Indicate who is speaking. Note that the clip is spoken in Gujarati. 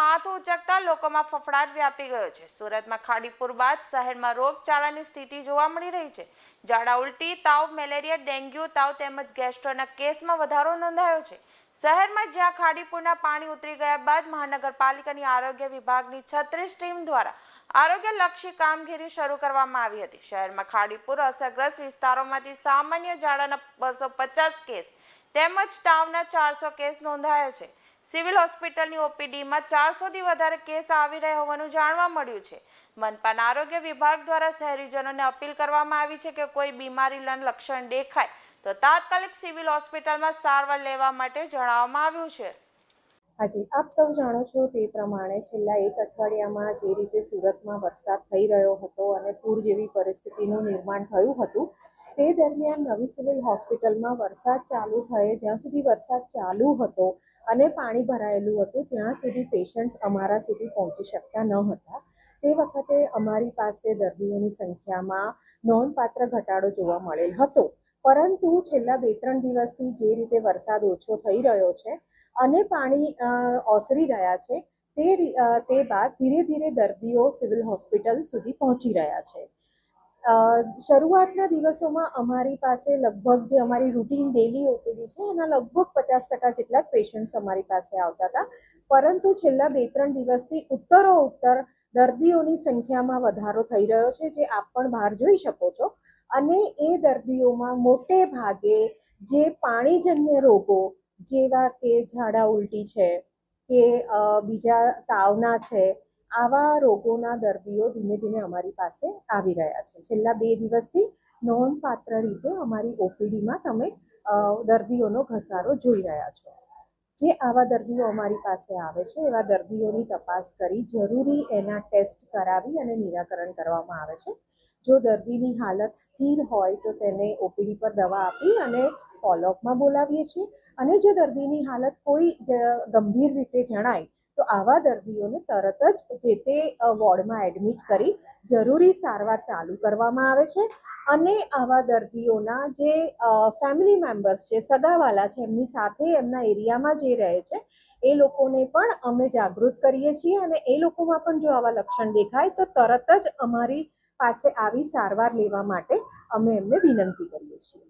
Speaker 1: માથું ઉચકતા લોકોમાં ફફડાટ વ્યાપી ગયો છે. સુરતમાં ખાડીપુર બાદ શહેરમાં રોગચાળાની સ્થિતિ જોવા મળી રહી છે. ઝાડા ઉલટી, તાવ, મેલેરિયા, ડેન્ગ્યુ, તાવ તેમજ ગેસ્ટ્રોના કેસમાં વધારો નોંધાયો છે. શહેરમાં જ્યાં ખાડીપુરના પાણી ઉતરી ગયા બાદ મહાનગરપાલિકાની આરોગ્ય વિભાગની છત્રીસ ટીમ દ્વારા આરોગ્યલક્ષી કામગીરી શરૂ કરવામાં આવી હતી. શહેરમાં ખાડીપુર અસરગ્રસ્ત વિસ્તારોમાંથી સામાન્ય ઝાડાના બસો પચાસ કેસ તેમજ તાવના ચારસો કેસ નોંધાયા છે. સિવિલ હોસ્પિટલની ઓપીડીમાં ચારસોથી વધારે કેસ આવી રહ્યા હોવાનું જાણવા મળ્યું છે. મનપાના આરોગ્ય વિભાગ દ્વારા શહેરીજનોને અપીલ કરવામાં આવી છે કે કોઈ બીમારીના લક્ષણ દેખાય, તો તાત્કાલિક સિવિલ હોસ્પિટલમાં સારવાર લેવા માટે જણાવવામાં આવ્યું છે.
Speaker 2: હાજી આપ સૌ જાણો છો તે પ્રમાણે છેલ્લા એક અઠવાડિયામાં જે રીતે સુરતમાં વરસાદ થઈ રહ્યો હતો અને પૂર જેવી પરિસ્થિતિનું નિર્માણ થયું હતું તે દરમિયાન નવી સિવિલ હોસ્પિટલમાં વરસાદ ચાલુ થયે, જ્યાં સુધી વરસાદ ચાલુ હતો અને પાણી ભરાયેલું હતું, ત્યાં સુધી પેશન્ટ્સ અમારા સુધી પહોંચી શકતા ન હતા. તે વખતે અમારી પાસે દર્દીઓની સંખ્યામાં નોંધપાત્ર ઘટાડો જોવા મળેલ હતો. પરંતુ છેલ્લા બે ત્રણ દિવસથી જે રીતે વરસાદ ઓછો થઈ રહ્યો છે અને પાણી ઓસરી રહ્યા છે, તે તે બાદ ધીરે ધીરે દર્દીઓ સિવિલ હોસ્પિટલ સુધી પહોંચી રહ્યા છે. શરૂઆતના દિવસોમાં અમારી પાસે લગભગ જે અમારી રૂટીન ડેલી ઓપીડી છે, એના લગભગ પચાસ ટકા જેટલા પેશન્ટ્સ અમારી પાસે આવતા હતા. પરંતુ છેલ્લા બે ત્રણ દિવસથી ઉત્તરો ઉત્તર દર્દીઓની સંખ્યામાં વધારો થઈ રહ્યો છે, જે આપ પણ બહાર જોઈ શકો છો. અને એ દર્દીઓમાં મોટે ભાગે જે પાણીજન્ય રોગો જેવા કે ઝાડા ઉલટી છે, કે બીજા તાવના છે આવા રોગોના દર્દીઓ ધીમે ધીમે અમારી પાસે આવી રહ્યા છે. છેલ્લા બે દિવસથી નોંધપાત્ર રીતે અમારી ઓપીડીમાં તમે દર્દીઓનો ઘસારો જોઈ રહ્યા છો. જે આવા દર્દીઓ અમારી પાસે આવે છે, એવા દર્દીઓની તપાસ કરી જરૂરી એના ટેસ્ટ કરાવી અને નિરાકરણ કરવામાં આવે છે. જો દર્દીની હાલત સ્થિર હોય તો તેને ઓપીડી પર દવા આપી અને ફોલોઅપમાં બોલાવીએ છીએ. અને જો દર્દીની હાલત કોઈ ગંભીર રીતે જણાય, તો આવા દર્દીઓને તરત જ જે તે વોર્ડમાં એડમિટ કરી જરૂરી સારવાર ચાલુ કરવામાં આવે છે. અને આવા દર્દીઓના જે ફેમિલી મેમ્બર્સ છે, સગાવાલા છે, એમની સાથે એમના એરિયામાં જે રહે છે, એ લોકોને પણ અમે જાગૃત કરીએ છીએ. અને એ લોકોમાં પણ જો આવા લક્ષણ દેખાય, તો તરત જ અમારી પાસે આવી સારવાર લેવા માટે અમે એમને વિનંતી કરીએ છીએ.